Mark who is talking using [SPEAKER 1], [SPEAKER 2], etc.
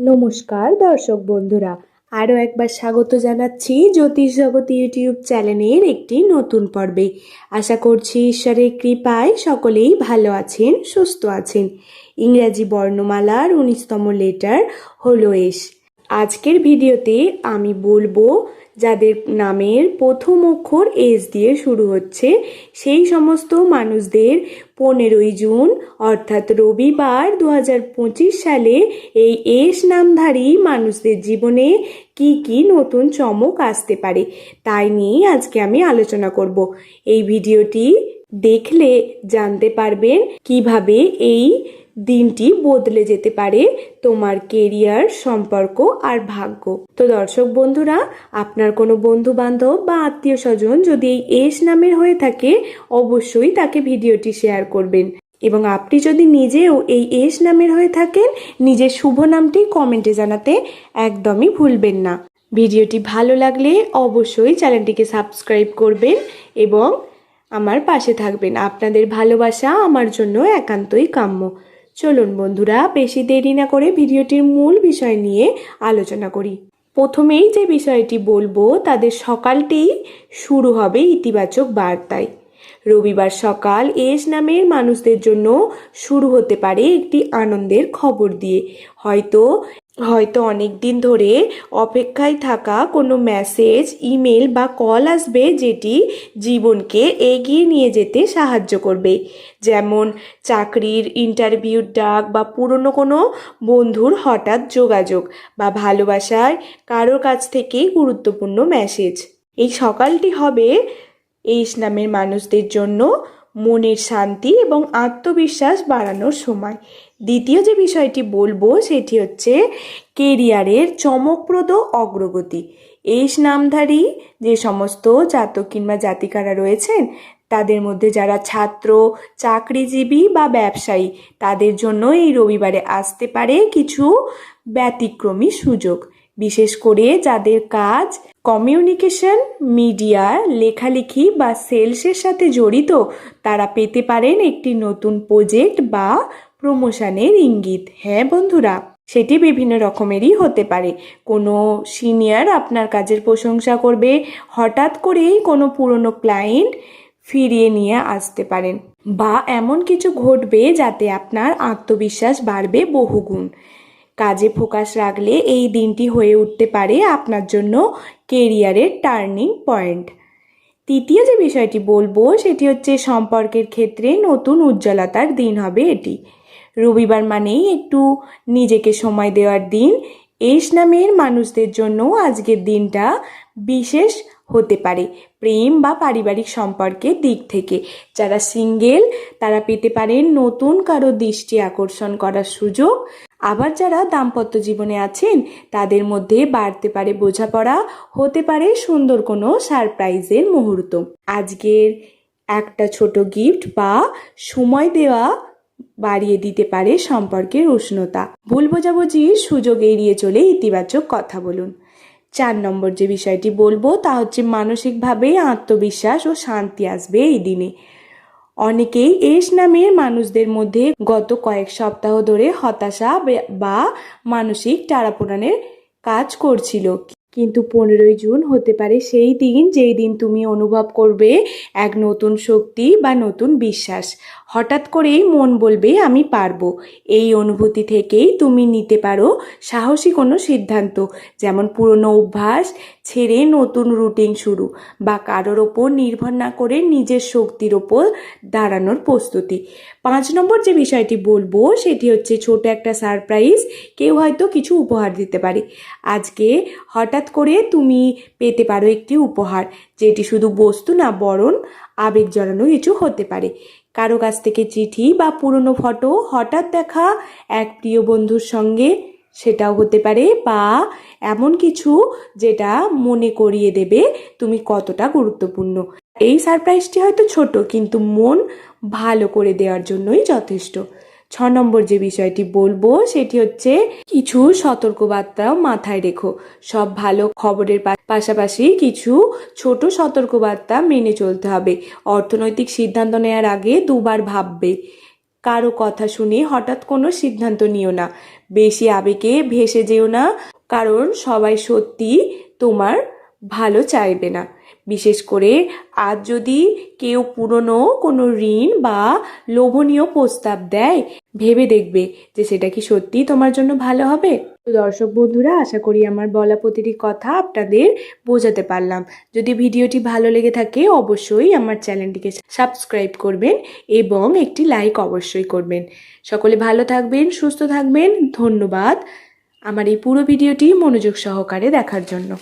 [SPEAKER 1] নমস্কার দর্শক বন্ধুরা, আরও একবার স্বাগত জানাচ্ছি জ্যোতিষ জগৎ ইউটিউব চ্যানেলের একটি নতুন পর্বে। আশা করছি ঈশ্বরের কৃপায় সকলেই ভালো আছেন, সুস্থ আছেন। ইংরাজি বর্ণমালার উনিশতম লেটার হলো এস। আজকের ভিডিওতে আমি বলব যাদের নামের প্রথম অক্ষর এস দিয়ে শুরু হচ্ছে, সেই সমস্ত মানুষদের পনেরোই জুন, অর্থাৎ রবিবার দু হাজার পঁচিশ সালে এই এস নামধারী মানুষদের জীবনে কি কি নতুন চমক আসতে পারে, তাই নিয়ে আজকে আমি আলোচনা করব। এই ভিডিওটি দেখলে জানতে পারবেন কীভাবে এই দিনটি বদলে যেতে পারে তোমার কেরিয়ার, সম্পর্ক আর ভাগ্য। তো দর্শক বন্ধুরা, আপনার কোনো বন্ধু বান্ধব বা আত্মীয় স্বজন যদি এই এস নামের হয়ে থাকে, অবশ্যই তাকে ভিডিওটি শেয়ার করবেন। এবং আপনি যদি নিজেও এই এস নামের হয়ে থাকেন, নিজের শুভ নামটি কমেন্টে জানাতে একদমই ভুলবেন না। ভিডিওটি ভালো লাগলে অবশ্যই চ্যানেলটিকে সাবস্ক্রাইব করবেন এবং আমার পাশে থাকবেন। আপনাদের ভালোবাসা আমার জন্য একান্তই কাম্য। চলুন বন্ধুরা, বেশি দেরি না করে ভিডিওটির মূল বিষয় নিয়ে আলোচনা করি। প্রথমেই যে বিষয়টি বলব, তাদের সকালটি শুরু হবে ইতিবাচক বার্তায়। রবিবার সকাল এস নামের মানুষদের জন্য শুরু হতে পারে একটি আনন্দের খবর দিয়ে। হয়তো হয়তো অনেক দিন ধরে অপেক্ষায় থাকা কোনো মেসেজ ইমেল বা কল আসবে যেটি জীবনকে এগিয়ে নিয়ে যেতে সাহায্য করবে। যেমন চাকরির ইন্টারভিউর ডাক বা পুরনো কোনো বন্ধুর হঠাৎ যোগাযোগ বা ভালোবাসায় কারোর কাছ থেকেই গুরুত্বপূর্ণ মেসেজ এই সকালটি হবে এই ইসলামের মানুষদের জন্য মনের শান্তি এবং আত্মবিশ্বাস বাড়ানোর সময়। দ্বিতীয় যে বিষয়টি বলব, সেটি হচ্ছে কেরিয়ারের চমকপ্রদ অগ্রগতি। এস নামধারী যে সমস্ত জাতক কিংবা জাতিকারা রয়েছেন, তাদের মধ্যে যারা ছাত্র, চাকরিজীবী বা ব্যবসায়ী, তাদের জন্য এই রবিবারে আসতে পারে কিছু ব্যতিক্রমী সুযোগ, বিশেষ করে যাদের কাজ কমিউনিকেশন, মিডিয়া, লেখালেখি বা সেলসের সাথে জড়িত, তারা পেতে পারেন একটি নতুন প্রজেক্ট বা প্রমোশনের ইঙ্গিত। হ্যাঁ বন্ধুরা, সেটি বিভিন্ন রকমেরই হতে পারে। কোনো সিনিয়র আপনার কাজের প্রশংসা করবে, হঠাৎ করেই কোনো পুরনো ক্লায়েন্ট ফিরিয়ে নিয়ে আসতে পারেন। বা এমন কিছু ঘটবে যাতে আপনার আত্মবিশ্বাস বাড়বে বহুগুণ। কাজে ফোকাস রাখলে এই দিনটি হয়ে উঠতে পারে আপনার জন্য কেরিয়ারের টার্নিং পয়েন্ট। তৃতীয় যে বিষয়টি বলব, সেটি হচ্ছে সম্পর্কের ক্ষেত্রে নতুন উজ্জ্বলতার দিন হবে এটি। রবিবার মানেই একটু নিজেকে সময় দেওয়ার দিন। এস নামের মানুষদের জন্য আজকের দিনটা বিশেষ হতে পারে প্রেম বা পারিবারিক সম্পর্কের দিক থেকে। যারা সিঙ্গেল, তারা পেতে পারেন নতুন কারও দৃষ্টি আকর্ষণ করার সুযোগ। আবার যারা দাম্পত্য জীবনে আছেন, তাদের মধ্যে বাড়তে পারে বোঝাপড়া, হতে পারে সুন্দর কোনো সারপ্রাইজের মুহূর্ত। আজকের একটা ছোট গিফট বা সময় দেওয়া বাড়িয়ে দিতে পারে সম্পর্কের উষ্ণতা। ভুল বোঝাবুঝির সুযোগ এড়িয়ে চলে ইতিবাচক কথা বলুন। চার নম্বর যে বিষয়টি বলব, তা হচ্ছে মানসিকভাবে আত্মবিশ্বাস ও শান্তি আসবে এই দিনে। অনেকেই এস নামের মানুষদের মধ্যে গত কয়েক সপ্তাহ ধরে হতাশা বা মানসিক টানাপোড়ানের কাজ করছিল। কিন্তু পনেরোই জুন হতে পারে সেই দিন যেই দিন তুমি অনুভব করবে এক নতুন শক্তি বা নতুন বিশ্বাস। হঠাৎ করেই মন বলবে, আমি পারব। এই অনুভূতি থেকেই তুমি নিতে পারো সাহসী কোনো সিদ্ধান্ত, যেমন পুরনো অভ্যাস ছেড়ে নতুন রুটিন শুরু বা কারোর ওপর নির্ভর না করে নিজের শক্তির ওপর দাঁড়ানোর প্রস্তুতি। পাঁচ নম্বর যে বিষয়টি বলব, সেটি হচ্ছে ছোট একটা সারপ্রাইজ কেউ হয়তো কিছু উপহার দিতে পারে। আজকে হঠাৎ করে তুমি পেতে পারো একটি উপহার, যেটি শুধু বস্তু না, বরণ, আবেগ জড়ানো কিছু হতে পারে। কারও কাছ থেকে চিঠি বা পুরনো ফটো হঠাৎ দেখা এক প্রিয় বন্ধুর সঙ্গে সেটাও হতে পারে বা এমন কিছু যেটা মনে করিয়ে দেবে তুমি কতটা গুরুত্বপূর্ণ। এই সারপ্রাইজটি হয়তো ছোট, কিন্তু মন ভালো করে দেওয়ার জন্যই যথেষ্ট। ছ নম্বর যে বিষয়টি বলব, সেটি হচ্ছে কিছু সতর্কবার্তাও মাথায় রেখো। সব ভালো খবরের পাশাপাশি কিছু ছোট সতর্কবার্তা মেনে চলতে হবে। অর্থনৈতিক সিদ্ধান্ত নেওয়ার আগে দুবার ভাববে। কারও কথা শুনে হঠাৎ কোনো সিদ্ধান্ত নিও না। বেশি আবেগে ভেসে যেও না, কারণ সবাই সত্যি তোমার ভালো চাইবে না। বিশেষ করে আজ যদি কেউ পুরনো কোনো ঋণ বা লোভনীয় প্রস্তাব দেয়, ভেবে দেখবে যে সেটা কি সত্যি তোমার জন্য ভালো হবে। তো দর্শক বন্ধুরা, আশা করি আমার বলা প্রতিটি কথা আপনাদের বোঝাতে পারলাম। যদি ভিডিওটি ভালো লেগে থাকে, অবশ্যই আমার চ্যানেলটিকে সাবস্ক্রাইব করবেন এবং একটি লাইক অবশ্যই করবেন। সকলে ভালো থাকবেন, সুস্থ থাকবেন। ধন্যবাদ। আমার এই পুরো ভিডিওটি মনোযোগ সহকারে দেখার জন্য।